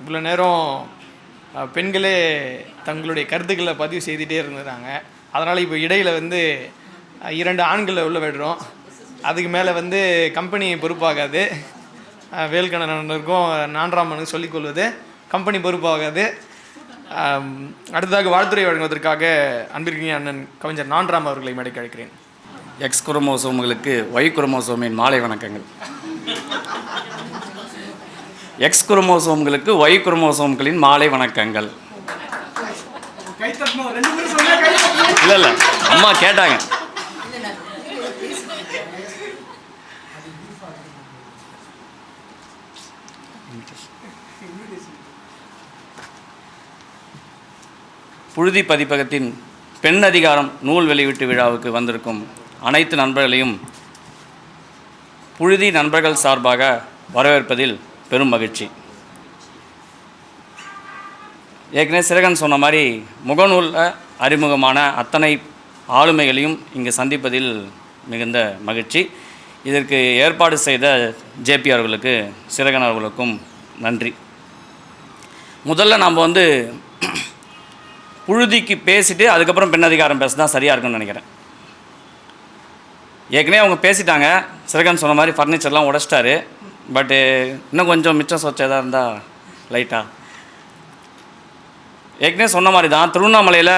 இவ்வளோ நேரம் பெண்களே தங்களுடைய கருத்துக்களை பதிவு செய்துட்டே இருந்தாங்க அதனால் இப்போ இடையில் வந்து இரண்டு ஆண்களை உள்ளே விடுறோம். அதுக்கு மேலே வந்து கம்பெனி பொறுப்பாகாது. வேல்கணனுக்கும் வேல்கண்ணனுக்கும் சொல்லிக்கொள்வது கம்பெனி பொறுப்பாகாது. அடுத்ததாக வாழ்த்துறை வழங்குவதற்காக அன்பிற்கிய அண்ணன் கவிஞர் நான்ராம் அவர்களை மேடைக்கு அழைக்கிறேன். எக்ஸ் குரோமோசோம்களுக்கு ஒய் குரோமோசோமின் மாலை வணக்கங்கள். எக்ஸ் குரோமோசோம்களுக்கு ஒய் குரோமோசோம்களின் மாலை வணக்கங்கள். இல்லை இல்லை அம்மா கேட்டாங்க. புழுதி பதிப்பகத்தின் பெண் அதிகாரம் நூல் வெளியீட்டு விழாவுக்கு வந்திருக்கும் அனைத்து நண்பர்களையும் புழுதி நண்பர்கள் சார்பாக வரவேற்பதில் பெரும் மகிழ்ச்சி. ஏற்கனவே சிறகன் சொன்ன மாதிரி முகநூலில் அறிமுகமான அத்தனை ஆளுமைகளையும் இங்கு சந்திப்பதில் மிகுந்த மகிழ்ச்சி. இதற்கு ஏற்பாடு செய்த ஜேபி அவர்களுக்கு சிறகன் அவர்களுக்கும் நன்றி. முதல்ல நாம் வந்து புழுதிக்கு பேசிவிட்டு அதுக்கப்புறம் பெண் அதிகாரம் பேச தான் சரியாக இருக்கும்னு நினைக்கிறேன். ஏற்கனவே அவங்க பேசிட்டாங்க. சிறகன் சொன்ன மாதிரி ஃபர்னிச்சர்லாம் உடைச்சிட்டாரு. பட்டு இன்னும் கொஞ்சம் மிச்சம் சொச்சதாக இருந்தால் லைட்டாக ஏற்கனவே சொன்ன மாதிரி தான் திருவண்ணாமலையில்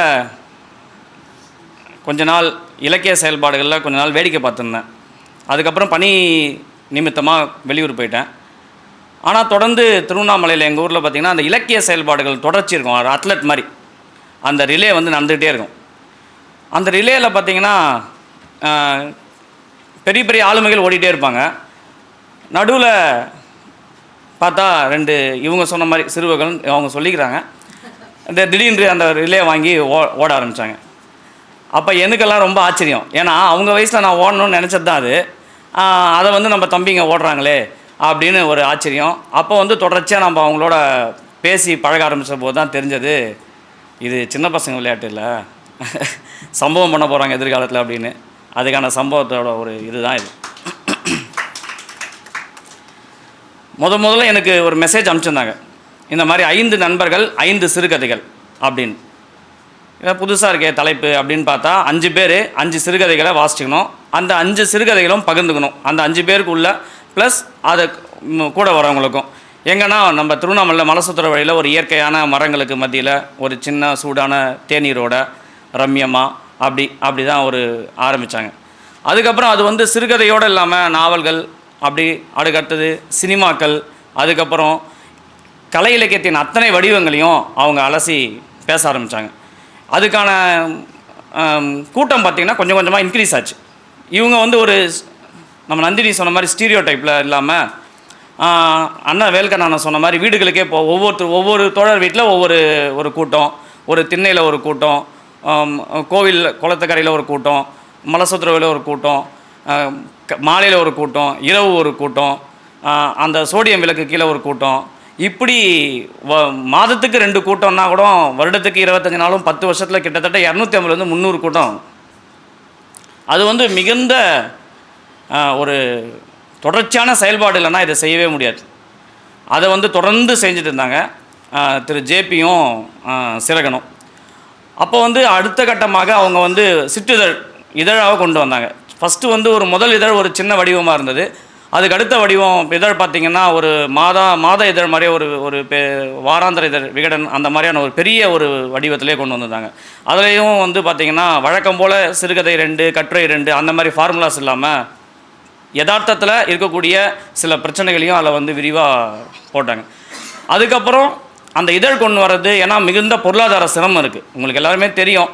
கொஞ்ச நாள் இலக்கிய செயல்பாடுகளில் கொஞ்ச நாள் வேடிக்கை பார்த்துருந்தேன். அதுக்கப்புறம் பணி நிமித்தமாக வெளியூர் போயிட்டேன். ஆனால் தொடர்ந்து திருவண்ணாமலையில் எங்கள் ஊரில் பார்த்திங்கன்னா அந்த இலக்கிய செயல்பாடுகள் தொடர்ச்சி இருக்கும். ஒரு அத்லட் மாதிரி. அந்த ரிலே வந்து நடந்துகிட்டே இருக்கும். அந்த ரிலேயில் பார்த்தீங்கன்னா பெரிய பெரிய ஆளுமைகள் ஓடிட்டே இருப்பாங்க. நடுவில் பார்த்தா ரெண்டு இவங்க சொன்ன மாதிரி சிறுவர்கள் அவங்க சொல்லிக்கிறாங்க. இந்த திடீர்னு அந்த ரிலே வாங்கி ஓ ஓட ஆரம்பித்தாங்க அப்போ எனக்கெல்லாம் ரொம்ப ஆச்சரியம். ஏன்னா அவங்க வயசில் நான் ஓடணும்னு நினச்சது தான் அது. அதை வந்து நம்ம தம்பிங்க ஓடுறாங்களே அப்படின்னு ஒரு ஆச்சரியம். அப்போ வந்து தொடர்ச்சியாக நம்ம அவங்களோட பேசி பழக ஆரம்பித்த போது தான் தெரிஞ்சது இது சின்ன பசங்க விளையாட்டு இல்லை. சம்பவம் பண்ண போகிறாங்க எதிர்காலத்தில் அப்படின்னு. அதுக்கான சம்பவத்தோட ஒரு இதுதான் இது. முத முதல்ல எனக்கு ஒரு மெசேஜ் அனுப்பிச்சிருந்தாங்க. இந்த மாதிரி ஐந்து நண்பர்கள் ஐந்து சிறுகதைகள் அப்படின்னு. இதை புதுசாக இருக்கே தலைப்பு அப்படின்னு பார்த்தா அஞ்சு பேர் அஞ்சு சிறுகதைகளை வாசிச்சுக்கணும். அந்த அஞ்சு சிறுகதைகளும் பகிர்ந்துக்கணும். அந்த அஞ்சு பேருக்கு உள்ள ப்ளஸ் அதை கூட வரவங்களுக்கும். எங்கன்னா நம்ம திருவண்ணாமலை மலசுத்துற வழியில் ஒரு இயற்கையான மரங்களுக்கு மத்தியில் ஒரு சின்ன சூடான தேநீரோட ரம்யமாக அப்படி அப்படி தான் ஒரு ஆரம்பித்தாங்க அதுக்கப்புறம் அது வந்து சிறுகதையோடு இல்லாமல் நாவல்கள் அப்படி அதுக்கடுத்தது சினிமாக்கள் அதுக்கப்புறம் கலை இலக்கியத்தின் அத்தனை வடிவங்களையும் அவங்க அலசி பேச ஆரம்பித்தாங்க அதுக்கான கூட்டம் பார்த்திங்கன்னா கொஞ்சம் கொஞ்சமாக இன்க்ரீஸ் ஆச்சு. இவங்க வந்து ஒரு நம்ம நந்தினி சொன்ன மாதிரி ஸ்டீரியோ டைப்பில் இல்லாமல் அண்ணா வேல்கண்ணா அண்ணா சொன்ன மாதிரி வீடுகளுக்கே போ ஒவ்வொருத்தர் ஒவ்வொரு தோழர் வீட்டில் ஒவ்வொரு ஒரு கூட்டம். ஒரு திண்ணையில் ஒரு கூட்டம். கோவில் குளத்துக்கரையில் ஒரு கூட்டம். மலசுத்திரவில் ஒரு கூட்டம். மாலையில் ஒரு கூட்டம் இரவு ஒரு கூட்டம் அந்த சோடியம் விளக்கு கீழே ஒரு கூட்டம். இப்படி வ மாதத்துக்கு ரெண்டு கூட்டம்னா கூட வருடத்துக்கு இருபத்தஞ்சி நாளும் பத்து வருஷத்தில் கிட்டத்தட்ட இரநூத்தி ஐம்பதுலேருந்து முந்நூறு கூட்டம். அது வந்து மிகுந்த ஒரு தொடர்ச்சியான செயல்பாடு இல்லைன்னா இதை செய்யவே முடியாது. அதை வந்து தொடர்ந்து செஞ்சுட்டு இருந்தாங்க திரு ஜேபியும் சிறகனும். அப்போ வந்து அடுத்த கட்டமாக அவங்க வந்து சிற்றிதழ் இதழாக கொண்டு வந்தாங்க. ஃபஸ்ட்டு வந்து ஒரு முதல் இதழ் ஒரு சின்ன வடிவமாக இருந்தது. அதுக்கு அடுத்த வடிவம் இதழ் பார்த்திங்கன்னா ஒரு மாதா மாத இதழ் மாதிரியே ஒரு ஒரு பெ வாராந்திர இதழ் விகடன் அந்த மாதிரியான ஒரு பெரிய ஒரு வடிவத்திலே கொண்டு வந்திருந்தாங்க. அதுலேயும் வந்து பார்த்திங்கன்னா வழக்கம் போல் சிறுகதை ரெண்டு கட்டுரை ரெண்டு அந்த மாதிரி ஃபார்முலாஸ் இல்லாமல் யதார்த்தத்தில் இருக்கக்கூடிய சில பிரச்சனைகளையும் அதில் வந்து விரிவாக போட்டாங்க. அதுக்கப்புறம் அந்த இதழ் கொண்டு வர்றது ஏன்னா மிகுந்த பொருளாதார சிரமம் இருக்குது உங்களுக்கு எல்லாருமே தெரியும்.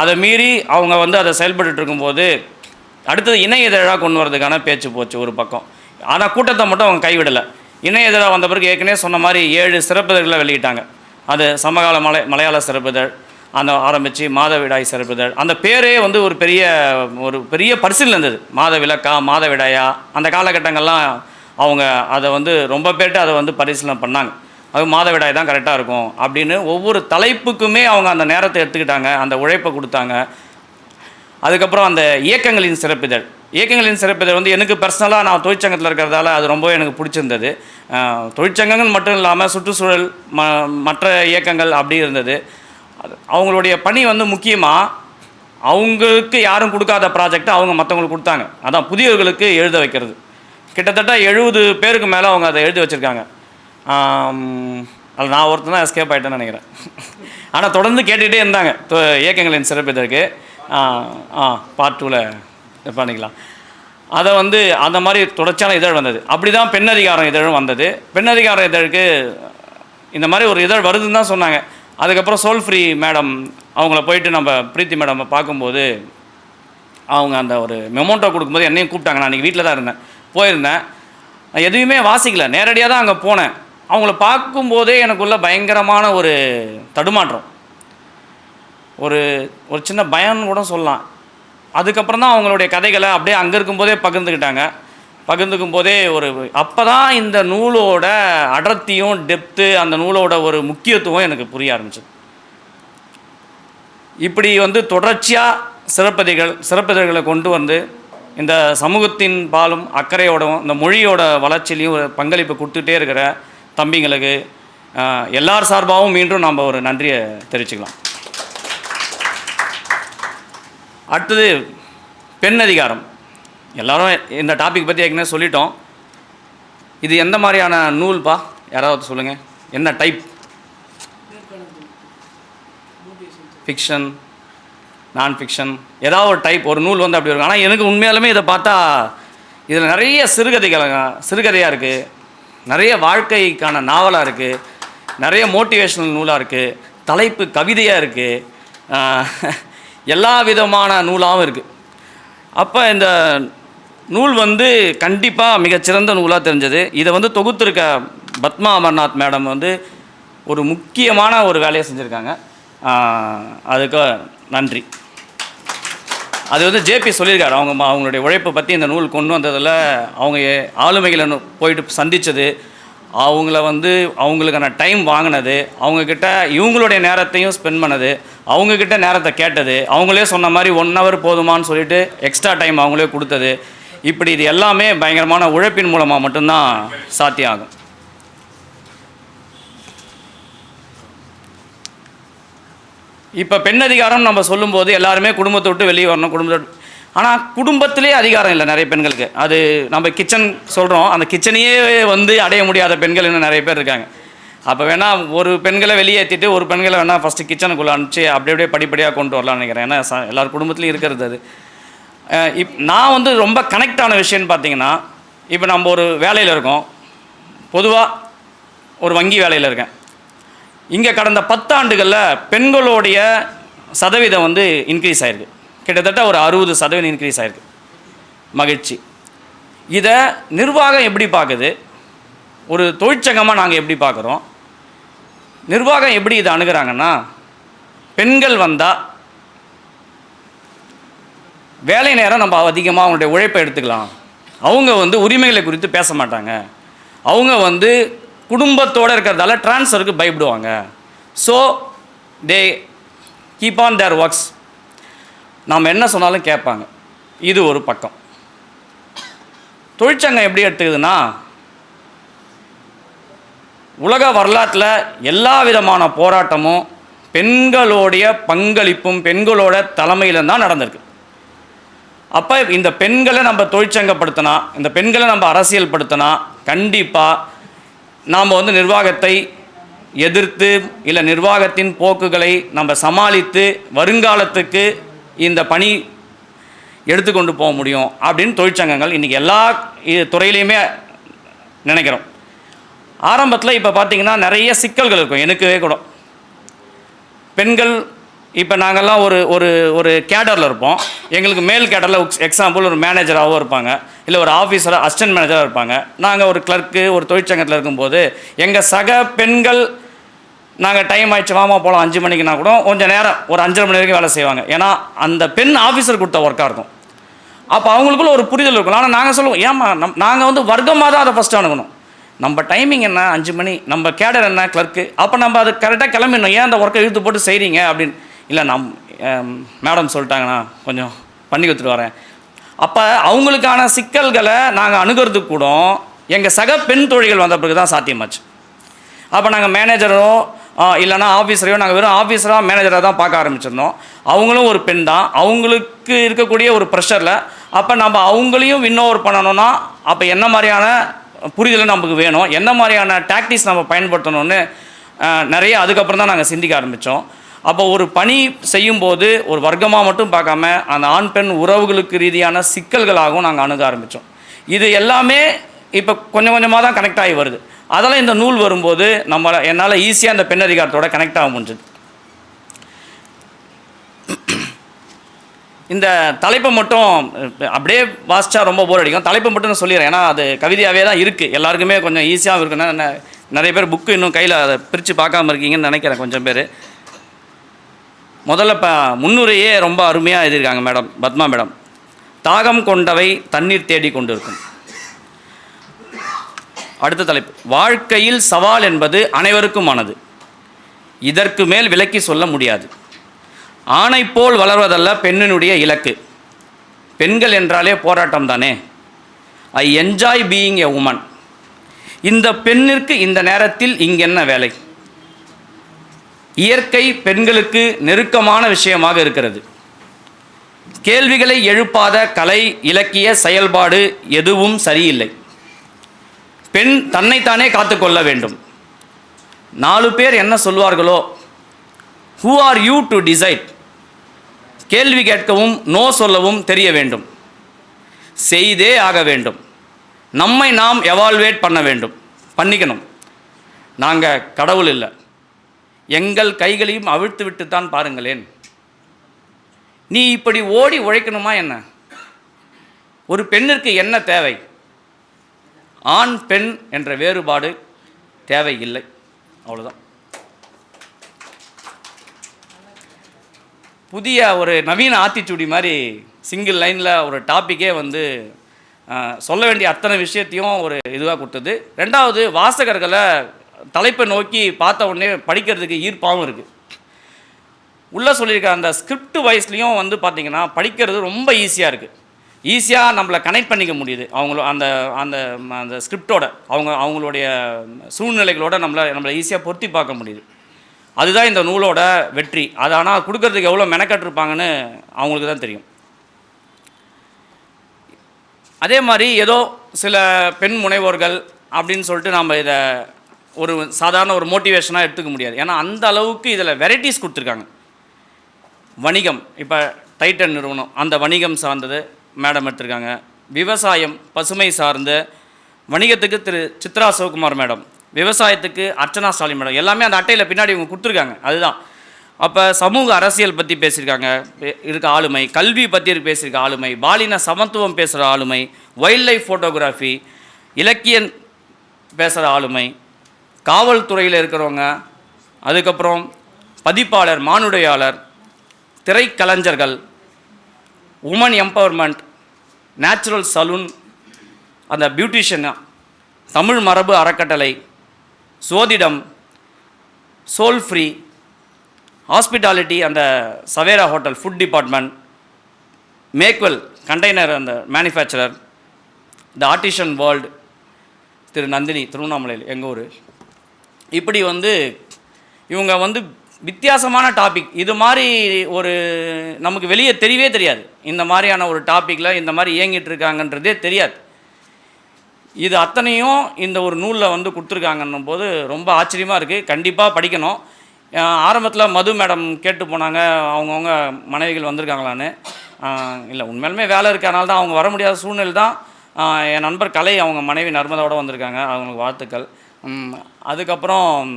அதை மீறி அவங்க வந்து அதை செயல்பட்டுட்டு இருக்கும்போது அடுத்தது இணைய இதழாக கொண்டு வரதுக்கான பேச்சு போச்சு ஒரு பக்கம். ஆனால் கூட்டத்தை மட்டும் அவங்க கைவிடலை. இணைய இதழாக வந்த பிறகு ஏற்கனவே சொன்ன மாதிரி ஏழு சிறப்பிதழ்களை வெளியிட்டாங்க. அது சமகால மலை மலையாள சிறப்பிதழ் அந்த ஆரம்பித்து மாதவிடாய் சிறப்பிதழ் அந்த பேரே வந்து ஒரு பெரிய ஒரு பெரிய பரிசில் இருந்தது. மாத விளக்கா மாதவிடாயா அந்த காலகட்டங்கள்லாம் அவங்க அதை வந்து ரொம்ப பேர்ட்டு அதை வந்து பரிசீலனை பண்ணாங்க. அது மாதவிடாய் தான் கரெக்டாக இருக்கும் அப்படின்னு ஒவ்வொரு தலைப்புக்குமே அவங்க அந்த நேரத்தை எடுத்துக்கிட்டாங்க அந்த உழைப்பை கொடுத்தாங்க. அதுக்கப்புறம் அந்த இயக்கங்களின் சிறப்பிதழ். இயக்கங்களின் சிறப்பிதழ் வந்து எனக்கு பர்சனலாக நான் தொழிற்சங்கத்தில் இருக்கிறதால அது ரொம்பவே எனக்கு பிடிச்சிருந்தது. தொழிற்சங்கங்கள் மட்டும் இல்லாமல் சுற்றுச்சூழல் ம மற்ற இயக்கங்கள் அப்படி இருந்தது. அது அவங்களுடைய பணி வந்து முக்கியமாக அவங்களுக்கு யாரும் கொடுக்காத ப்ராஜெக்டை அவங்க மற்றவங்களுக்கு கொடுத்தாங்க. அதான் புதியவர்களுக்கு எழுத வைக்கிறது. கிட்டத்தட்ட எழுபது பேருக்கு மேலே அவங்க அதை எழுதி வச்சுருக்காங்க. அதில் நான் ஒருத்தர் தான் எஸ்கேப் ஆகிட்டேன்னு நினைக்கிறேன். ஆனால் தொடர்ந்து கேட்டுகிட்டே இருந்தாங்க இயக்கங்களின் இயக்கங்களின் சிறப்பிதற்கு ஆ பார்ட் டூவில் பண்ணிக்கலாம். அதை வந்து அந்த மாதிரி தொடர்ச்சியான இதழ் வந்தது. அப்படி தான் பெண்ணதிகாரம் இதழும் வந்தது. பெண்ணதிகாரம் இதழுக்கு இந்த மாதிரி ஒரு இதழ் வருதுன்னு தான் சொன்னாங்க. அதுக்கப்புறம் சோல் ஃப்ரீ மேடம் அவங்கள போயிட்டு நம்ம பிரீத்தி மேடம் பார்க்கும்போது அவங்க அந்த ஒரு மெமோண்டோ கொடுக்கும்போது என்னையும் கூப்பிட்டாங்க. நான் அன்றைக்கி வீட்டில் தான் இருந்தேன். போயிருந்தேன். நான் எதுவுமே வாசிக்கல. நேரடியாக தான் அங்கே போனேன். அவங்கள பார்க்கும்போதே எனக்குள்ளே பயங்கரமான ஒரு தடுமாற்றம். ஒரு ஒரு சின்ன பயம்னு கூட சொல்லலாம். அதுக்கப்புறம் தான் அவங்களுடைய கதைகளை அப்படியே அங்கே இருக்கும்போதே பகிர்ந்துக்கிட்டாங்க. பகிர்ந்துக்கும் போதே ஒரு அப்போ தான் இந்த நூலோட அடர்த்தியும் டெப்த்து அந்த நூலோட ஒரு முக்கியத்துவம் எனக்கு புரிய ஆரம்பிச்சது. இப்படி வந்து தொடர்ச்சியாக சிறப்பதிகள் சிறப்பதிகளை கொண்டு வந்து இந்த சமூகத்தின் பாலும் அக்கறையோடவும் இந்த மொழியோட வளர்ச்சியிலையும் ஒரு பங்களிப்பு கொடுத்துட்டே இருக்கிற தம்பிங்களுக்கு எல்லார் சார்பாகவும் மீண்டும் நாம் ஒரு நன்றியை தெரிவிச்சுக்கலாம். அடுத்தது பெண் அதிகாரம். எல்லாரும் இந்த டாபிக் பற்றி ஏற்கனவே சொல்லிட்டோம். இது எந்த மாதிரியான நூல்பா? யாராவது சொல்லுங்கள் என்ன டைப் ஃபிக்ஷன் நான் ஃபிக்ஷன் ஏதாவது ஒரு டைப் ஒரு நூல் வந்து அப்படி இருக்கும். ஆனால் எனக்கு உண்மையாலுமே இதை பார்த்தா இதில் நிறைய சிறுகதைகள் சிறுகதையாக இருக்குது நிறைய வாழ்க்கைக்கான நாவலாக இருக்குது நிறைய மோட்டிவேஷ்னல் நூலாக இருக்குது தலைப்பு கவிதையாக இருக்குது எல்லா விதமான நூலாகவும் இருக்குது அப்போ இந்த நூல் வந்து கண்டிப்பாக மிகச்சிறந்த நூலாக தெரிஞ்சது. இதை வந்து தொகுத்திருக்க பத்மா அமர்நாத் மேடம் வந்து ஒரு முக்கியமான ஒரு வேலையை செஞ்சுருக்காங்க. அதுக்கு நன்றி. அது வந்து ஜேபி சொல்லியிருக்காரு. அவங்க ம- அவங்களுடைய உழைப்பை பற்றி இந்த நூல் கொண்டு வந்ததில் அவங்க ஆளுமைகளை போயிட்டு சந்தித்தது அவங்கள வந்து அவங்களுக்கான டைம் வாங்கினது அவங்கக்கிட்ட இவங்களுடைய நேரத்தையும் ஸ்பெண்ட் பண்ணது அவங்கக்கிட்ட நேரத்தை கேட்டது அவங்களே சொன்ன மாதிரி ஒன் ஹவர் போதுமான்னு சொல்லிட்டு எக்ஸ்ட்ரா டைம் அவங்களே கொடுத்தது. இப்படி இது எல்லாமே பயங்கரமான உழைப்பின் மூலமாக மட்டும்தான் சாத்தியம் ஆகும் இப்போ பெண் அதிகாரம் நம்ம சொல்லும்போது எல்லாருமே குடும்பத்தை விட்டு வெளியே வரணும் குடும்பத்தை ஆனால் குடும்பத்திலே அதிகாரம் இல்லை நிறைய பெண்களுக்கு. அது நம்ம கிச்சன் சொல்கிறோம் அந்த கிச்சனையே வந்து அடைய முடியாத பெண்கள் இன்னும் நிறைய பேர் இருக்காங்க. அப்போ வேணால் ஒரு பெண்களை வெளியேற்றிட்டு ஒரு பெண்களை வேணால் ஃபஸ்ட்டு கிச்சனுக்குள்ளே அனுப்பிச்சு அப்படி அப்படியே படிப்படியாக கொண்டு வரலாம்னு நினைக்கிறேன். ஏன்னா எல்லார் குடும்பத்துலையும் இருக்கிறது அது. இப் நான் வந்து ரொம்ப கனெக்ட் ஆன விஷயம்னு பார்த்தீங்கன்னா இப்போ நம்ம ஒரு வேலையில் இருக்கோம். பொதுவாக ஒரு வங்கி வேலையில் இருக்கேன். இங்கே கடந்த பத்தாண்டுகளில் பெண்களுடைய சதவீதம் வந்து இன்க்ரீஸ் ஆயிருக்கு. கிட்டத்தட்ட ஒரு அறுபது சதவீதம் இன்க்ரீஸ் ஆயிருக்கு. மகிழ்ச்சி. இதை நிர்வாகம் எப்படி பார்க்குது ஒரு தொழிற்சங்கமாக நாங்கள் எப்படி பார்க்குறோம் நிர்வாகம் எப்படி இதை அணுகிறாங்கன்னா பெண்கள் வந்தால் வேலை நேரம் நம்ம அதிகமாக அவங்களுடைய உழைப்பை எடுத்துக்கலாம். அவங்க வந்து உரிமைகளை குறித்து பேச மாட்டாங்க. அவங்க வந்து குடும்பத்தோடு இருக்கிறதால ட்ரான்ஸ்ஃபருக்கு பயப்படுவாங்க. So they keep on their works நாம் என்ன சொன்னாலும் கேட்பாங்க. இது ஒரு பக்கம். தொழிற்சங்கம் எப்படி எடுத்துக்குதுன்னா உலக வரலாற்றில் எல்லா விதமான போராட்டமும் பெண்களுடைய பங்களிப்பும் பெண்களோட தலைமையில் தான் நடந்திருக்கு. அப்போ இந்த பெண்களை நம்ம தொழிற்சங்கப்படுத்தினா இந்த பெண்களை நம்ம அரசியல்படுத்தினா கண்டிப்பாக நாம் வந்து நிர்வாகத்தை எதிர்த்து இல்லை நிர்வாகத்தின் போக்குகளை நம்ம சமாளித்து வருங்காலத்துக்கு இந்த பணி எடுத்துக்கொண்டு போக முடியும் அப்படின்னு தொழிற்சங்கங்கள் இன்றைக்கி எல்லா இ- துறையிலையுமே நினைக்கிறோம். ஆரம்பத்தில் இப்போ பார்த்தீங்கன்னா நிறைய சிக்கல்கள் இருக்கும் எனக்குவே கூட. பெண்கள் இப்போ நாங்கள்லாம் ஒரு ஒரு ஒரு கேடரில் இருப்போம். எங்களுக்கு மேல் கேடரில் எக்ஸாம்பிள் ஒரு மேனேஜராகவும் இருப்பாங்க இல்லை ஒரு ஆஃபீஸராக அசிஸ்டன்ட் மேனேஜராக இருப்பாங்க. நாங்கள் ஒரு கிளர்க்கு ஒரு தொழிற்சங்கத்தில் இருக்கும்போது எங்கள் சக பெண்கள் நாங்கள் டைம் ஆயிடுச்சு வாமா போகலாம் அஞ்சு மணிக்குனா கூட கொஞ்சம் நேரம் ஒரு அஞ்சரை மணி வரைக்கும் வேலை செய்வாங்க. ஏன்னா அந்த பெண் ஆஃபீஸர் கொடுத்த ஒர்க்காக இருக்கும். அப்போ அவங்களுக்குள்ள ஒரு புரிதல் இருக்கும். ஆனால் நாங்கள் சொல்லுவோம் ஏம்மா நம் நாங்கள் வந்து வர்க்கமாக தான் அதை ஃபஸ்ட்டு அணுகணும் நம்ம டைமிங் என்ன? அஞ்சு மணி நம்ம கேடர் என்ன? கிளர்க்கு அப்போ நம்ம அது கரெக்டாக கிளம்பிடணும். ஏன் அந்த ஒர்க்கை இழுத்து போட்டு செய்கிறீங்க அப்படின்னு. இல்லை நம் மேடம் சொல்லிட்டாங்கண்ணா கொஞ்சம் பண்ணி கொடுத்துட்டு வரேன். அப்போ அவங்களுக்கான சிக்கல்களை நாங்கள் அணுகிறதுக்கு கூட எங்கள் சக பெண் தொழில்கள் வந்த பிறகு தான் சாத்தியமாச்சு. அப்போ நாங்கள் மேனேஜரோ இல்லைனா ஆஃபீஸரையோ நாங்கள் வெறும் ஆஃபீஸராக மேனேஜராக தான் பார்க்க ஆரம்பிச்சிருந்தோம். அவங்களும் ஒரு பெண் தான். அவங்களுக்கு இருக்கக்கூடிய ஒரு ப்ரெஷரில் அப்போ நம்ம அவங்களையும் வின்னோவர் பண்ணணும்னா அப்போ என்ன மாதிரியான புரிதல் நமக்கு வேணும்? என்ன மாதிரியான டாக்டிக்ஸ் நம்ம பயன்படுத்தணும்னு நிறைய அதுக்கப்புறம் தான் நாங்கள் சிந்திக்க ஆரம்பித்தோம் அப்போ ஒரு பணி செய்யும்போது ஒரு வர்க்கமாக மட்டும் பார்க்காம அந்த ஆண் பெண் உறவுகளுக்கு ரீதியான சிக்கல்களாகவும் நாங்கள் அணுக ஆரம்பித்தோம் இது எல்லாமே இப்போ கொஞ்சம் கொஞ்சமாக தான் கனெக்ட் ஆகி வருது. அதெல்லாம் இந்த நூல் வரும்போது நம்மளை என்னால் ஈஸியாக அந்த பெண் அதிகாரத்தோட கனெக்ட் ஆக முடிஞ்சது. இந்த தலைப்பை மட்டும் அப்படியே வாசிச்சா ரொம்ப போர் அடிக்கும். தலைப்பை மட்டும் நான் சொல்லிடுறேன். ஏன்னா அது கவிதையாகவே தான் இருக்குது எல்லாருக்குமே கொஞ்சம் ஈஸியாகவும் இருக்குன்னா ந- நிறைய பேர் புக்கு இன்னும் கையில் அதை பிரித்து பார்க்காம இருக்கீங்கன்னு நினைக்கிறேன் கொஞ்சம் பேர். முதல்ல இப்போ முன்னுரையே ரொம்ப அருமையாக எழுதியிருக்காங்க மேடம் பத்மா மேடம். தாகம் கொண்டவை தண்ணீர் தேடி கொண்டு இருக்கும் அடுத்த தலைப்பு. வாழ்க்கையில் சவால் என்பது அனைவருக்குமானது. இதற்கு மேல் விலக்கி சொல்ல முடியாது. ஆணை போல் வளர்வதல்ல பெண்ணினுடைய இலக்கு. பெண்கள் என்றாலே போராட்டம் தானே. I enjoy being a woman இந்த பெண்ணிற்கு இந்த நேரத்தில் இங்கென்ன வேலை? இயற்கை பெண்களுக்கு நெருக்கமான விஷயமாக இருக்கிறது. கேள்விகளை எழுப்பாத கலை இலக்கிய செயல்பாடு எதுவும் சரியில்லை. பெண் தன்னைத்தானே காத்துக்கொள்ள வேண்டும். நாலு பேர் என்ன சொல்வார்களோ who are you to decide கேள்வி கேட்கவும் நோ சொல்லவும் தெரிய வேண்டும். செய்தே ஆக வேண்டும். நம்மை நாம் எவால்வேட் பண்ண வேண்டும். பண்ணிக்கணும். நாங்கள் கடவுள் இல்லை. எங்கள் கைகளையும் அவிழ்த்து விட்டு தான் பாருங்களேன். நீ இப்படி ஓடி உழைக்கணுமா என்ன? ஒரு பெண்ணிற்கு என்ன தேவை? ஆண் பெண் என்ற வேறுபாடு தேவையில்லை. அவ்வளோதான் புதிய ஒரு நவீன ஆத்திச்சூடி மாதிரி சிங்கிள் லைனில் ஒரு டாப்பிக்கே வந்து சொல்ல வேண்டிய அத்தனை விஷயத்தையும் ஒரு இதுவாக கொடுத்தது. ரெண்டாவது வாசகர்களை தலைப்பை நோக்கி பார்த்த உடனே படிக்கிறதுக்கு ஈர்ப்பாகவும் இருக்குது உள்ளே சொல்லியிருக்க அந்த ஸ்கிரிப்ட் வைஸ்லேயும் வந்து பார்த்திங்கன்னா படிக்கிறது ரொம்ப ஈஸியாக இருக்குது ஈஸியாக நம்மளை கனெக்ட் பண்ணிக்க முடியுது. அவங்கள அந்த அந்த அந்த ஸ்கிரிப்டோட அவங்க அவங்களுடைய சூழ்நிலைகளோட நம்மளை நம்மளை ஈஸியாக பொருத்தி பார்க்க முடியுது. அதுதான் இந்த நூலோட வெற்றி. அது ஆனால் கொடுக்கறதுக்கு எவ்வளோ மெனக்கட்டிருப்பாங்கன்னு அவங்களுக்கு தான் தெரியும். அதே மாதிரி ஏதோ சில பெண் முனைவோர்கள் அப்படின்னு சொல்லிட்டு நம்ம இதை ஒரு சாதாரண ஒரு மோட்டிவேஷனாக எடுத்துக்க முடியாது. ஏன்னா அந்த அளவுக்கு இதில் வெரைட்டிஸ் கொடுத்துருக்காங்க. வணிகம் இப்போ டைட்டன் நிறுவனம் அந்த வணிகம் சார்ந்தது மேடம் எடுத்திருக்காங்க. விவசாயம் பசுமை சார்ந்த வணிகத்துக்கு திரு சித்ரா சிவகுமார் மேடம். விவசாயத்துக்கு அர்ச்சனா ஸ்டாலின் மேடம். எல்லாமே அந்த அட்டையில் பின்னாடி இவங்க கொடுத்துருக்காங்க. அதுதான். அப்போ சமூக அரசியல் பற்றி பேசியிருக்காங்க. இருக்க ஆளுமை கல்வி பற்றி பேசியிருக்க ஆளுமை பாலின சமத்துவம் பேசுகிற ஆளுமை வைல்ட் லைஃப் ஃபோட்டோகிராஃபி இலக்கியம் பேசுகிற ஆளுமை காவல்துறையில் இருக்கிறவங்க அதுக்கப்புறம் பதிப்பாளர் மானுடையாளர் திரைக்கலைஞர்கள் உமன் எம்பவர்மெண்ட் நேச்சுரல் சலூன் அந்த பியூட்டிஷியன் தமிழ் மரபு அறக்கட்டளை சோதிடம் சோல் ஃப்ரீ ஹாஸ்பிட்டாலிட்டி அந்த Savera hotel food department மேக்வெல் container அந்த manufacturer the artisan world Thiru Nandini திருவண்ணாமலையில் எங்கள் ஊர். இப்படி வந்து இவங்க வந்து வித்தியாசமான டாபிக் இது மாதிரி ஒரு நமக்கு வெளியே தெரியவே தெரியாது. இந்த மாதிரியான ஒரு டாப்பிக்கில் இந்த மாதிரி இயங்கிட்டு இருக்காங்கன்றதே தெரியாது. இது அத்தனையும் இந்த ஒரு நூலில் வந்து கொடுத்துருக்காங்கன்னும் போது ரொம்ப ஆச்சரியமாக இருக்குது கண்டிப்பாக படிக்கணும். ஆரம்பத்தில் மது மேடம் கேட்டு போனாங்க. அவங்கவுங்க மனைவிகள் வந்திருக்காங்களான்னு. இல்லை உண்மையிலுமே வேலை இருக்கனால தான் அவங்க வர முடியாத சூழ்நிலை தான் என் நண்பர் கலை அவங்க மனைவி நர்மதாவோடு வந்திருக்காங்க. அவங்களுக்கு வாழ்த்துக்கள். அதுக்கப்புறம்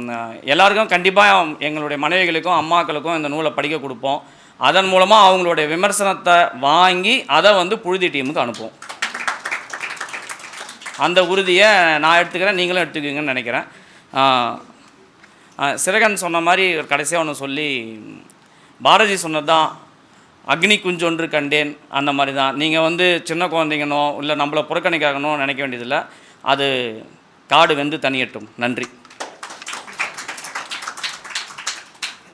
எல்லாருக்கும் கண்டிப்பாக எங்களுடைய மனைவிகளுக்கும் அம்மாக்களுக்கும் இந்த நூலை படிக்க கொடுப்போம். அதன் மூலமாக அவங்களுடைய விமர்சனத்தை வாங்கி அதை வந்து புழுதி டீமுக்கு அனுப்புவோம். அந்த உறுதியை நான் எடுத்துக்கிறேன் நீங்களும் எடுத்துக்குவீங்கன்னு நினைக்கிறேன். சிறகன் சொன்ன மாதிரி ஒரு கடைசியாக ஒன்று சொல்லி பாரதி சொன்னது தான் அக்னி குஞ்சொன்று கண்டேன் அந்த மாதிரி தான் நீங்கள் வந்து சின்ன குழந்தைங்கனோ இல்லை நம்மளை புறக்கணிக்காகணும் நினைக்க வேண்டியதில்லை. அது காடு வெந்து தனியட்டும். நன்றி.